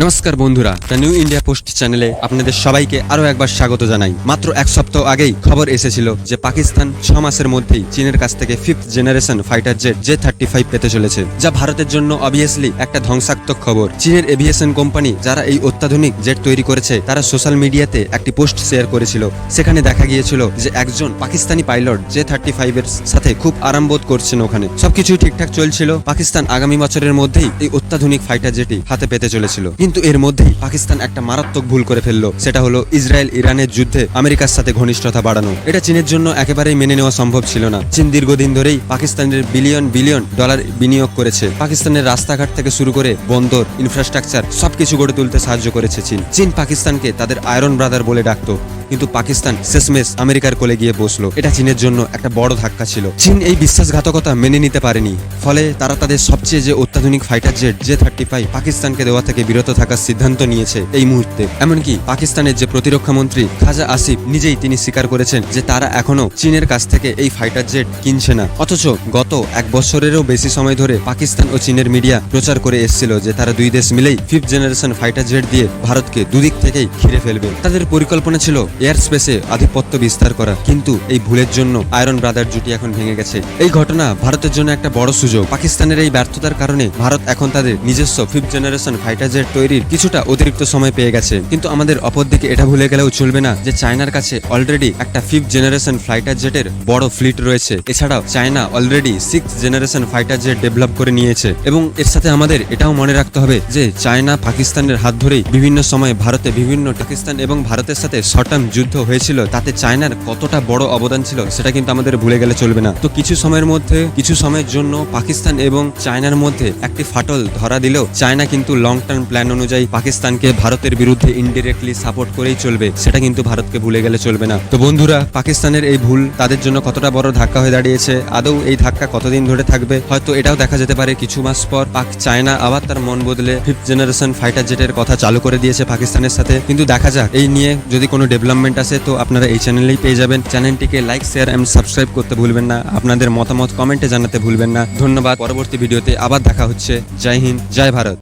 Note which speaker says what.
Speaker 1: নমস্কার বন্ধুরা, the new India post চ্যানেলে আপনাদের সবাইকে আরও একবার স্বাগত জানাই। মাত্র এক সপ্তাহ আগেই খবর এসেছিল যে পাকিস্তান ছ মাসের মধ্যেই চীনের কাছ থেকে fifth generation fighter jet J thirty five পেতে চলেছে, যা ভারতের জন্য অবভিয়াসলি একটা ধ্বংসাত্মক খবর। চীনের এভিয়েশন কোম্পানি যারা এই অত্যাধুনিক জেট তৈরি করেছে, তারা সোশ্যাল মিডিয়াতে একটি পোস্ট শেয়ার করেছিল। সেখানে দেখা গিয়েছিল যে একজন Pakistani pilot J thirty five এর সাথে খুব আরাম বোধ করছেন ওখানে। সবকিছু ঠিকঠাক চলছিল। পাকিস্তান আগামী বছরের মধ্যেই এই অত্যাধুনিক ফাইটার জেটি হাতে পেতে চলেছিল। কিন্তু এর মধ্যেই পাকিস্তান একটা মারাত্মক ভুল করে ফেলল। সেটা হলো ইসরায়েল ইরানের যুদ্ধে আমেরিকার সাথে ঘনিষ্ঠতা বাড়ানো। এটা চীনের জন্য একেবারেই মেনে নেওয়া সম্ভব ছিল না। চীন দীর্ঘদিন ধরেই পাকিস্তানের বিলিয়ন বিলিয়ন ডলার বিনিয়োগ করেছে। পাকিস্তানের রাস্তাঘাট থেকে শুরু করে বন্দর ইনফ্রাস্ট্রাকচার সবকিছু গড়ে তুলতে সাহায্য করেছে চীন। চীন পাকিস্তানকে তাদের আয়রন ব্রাদার বলে ডাকতো। কিন্তু পাকিস্তান শেষমেশ আমেরিকার কোলে গিয়ে বসল। এটা চীনের জন্য একটা বড় ধাক্কা ছিল। চীন এই বিশ্বাসঘাতকতা মেনে নিতে পারেনি। ফলে তারা তাদের সবচেয়ে যে অত্যাধুনিক fighter jet J thirty five পাকিস্তানকে দেওয়া থেকে বিরত থাকার সিদ্ধান্ত নিয়েছে এই মুহূর্তে। এমনকি পাকিস্তানের যে প্রতিরক্ষা মন্ত্রী খাজা আসিফ নিজেই তিনি স্বীকার করেছেন যে তারা এখনও চীনের কাছ থেকে এই ফাইটার জেট কিনছে না। অথচ গত এক বছরেরও বেশি সময় ধরে পাকিস্তান ও চীনের মিডিয়া প্রচার করে এসেছিল যে তারা দুই দেশ মিলেই ফিফথ জেনারেশন ফাইটার জেট দিয়ে ভারতকে দুদিক থেকেই ঘিরে ফেলবে। তাদের পরিকল্পনা ছিল এয়ার স্পেসে আধিপত্য বিস্তার করা, কিন্তু এই ভুলের জন্য আয়রন ব্রাদার জুটি এখন ভেঙে গেছে। এই ঘটনা ভারতের জন্য একটা বড় সুযোগ। পাকিস্তানের এই ব্যর্থতার কারণে ভারত এখন তাদের নিজস্ব ফিফথ জেনারেশন ফাইটার জেট তৈরির কিছুটা অতিরিক্ত সময় পেয়ে গেছে। কিন্তু আমাদের অপরদিকে এটা ভুলে গেলেও চলবে না যে চায়নার কাছে অলরেডি একটা ফিফথ জেনারেশন ফাইটার জেটের বড় ফ্লিট রয়েছে। এছাড়াও China already six generation fighter jet develop করে নিয়েছে। এবং এর সাথে আমাদের এটাও মনে রাখতে হবে যে চায়না পাকিস্তানের হাত ধরেই বিভিন্ন সময় ভারতে বিভিন্ন পাকিস্তান এবং ভারতের সাথে শর্টাম যুদ্ধ হয়েছিল, তাতে চায়নার কতটা বড় অবদান ছিল সেটা কিন্তু আমাদের ভুলে গেলে চলবে না। তো কিছু সময়ের মধ্যে, কিছু সময়ের জন্য পাকিস্তান এবং চায়নার মধ্যে একটি ফাটল ধরা দিলেও চায়না কিন্তু লং টার্ম প্ল্যান অনুযায়ী পাকিস্তানকে ভারতের বিরুদ্ধে ইনডিরেক্টলি সাপোর্ট করেই চলবে, সেটা কিন্তু ভারতকে ভুলে গেলে চলবে না। তো বন্ধুরা, পাকিস্তানের এই ভুল তাদের জন্য কতটা বড় ধাক্কা হয়ে দাঁড়িয়েছে, আদৌ এই ধাক্কা কতদিন ধরে থাকবে, হয়তো এটাও দেখা যেতে পারে কিছু মাস পর। পাক চায়না আবার তার মন বদলে ফিফথ জেনারেশন ফাইটার জেটের কথা চালু করে দিয়েছে পাকিস্তানের সাথে। কিন্তু দেখা যাক, এই নিয়ে যদি কোনো ডেভেলপমেন্ট আসে, তো আপনারা এই চ্যানেলেই পেয়ে যাবেন। চ্যানেলটিকে লাইক শেয়ার এন্ড সাবস্ক্রাইব করতে ভুলবেন না। আপনাদের মতামত কমেন্টে জানাতে ভুলবেন না। ধন্যবাদ, পরবর্তী ভিডিওতে আবার দেখা হচ্ছে। জয় হিন্দ, জয় ভারত।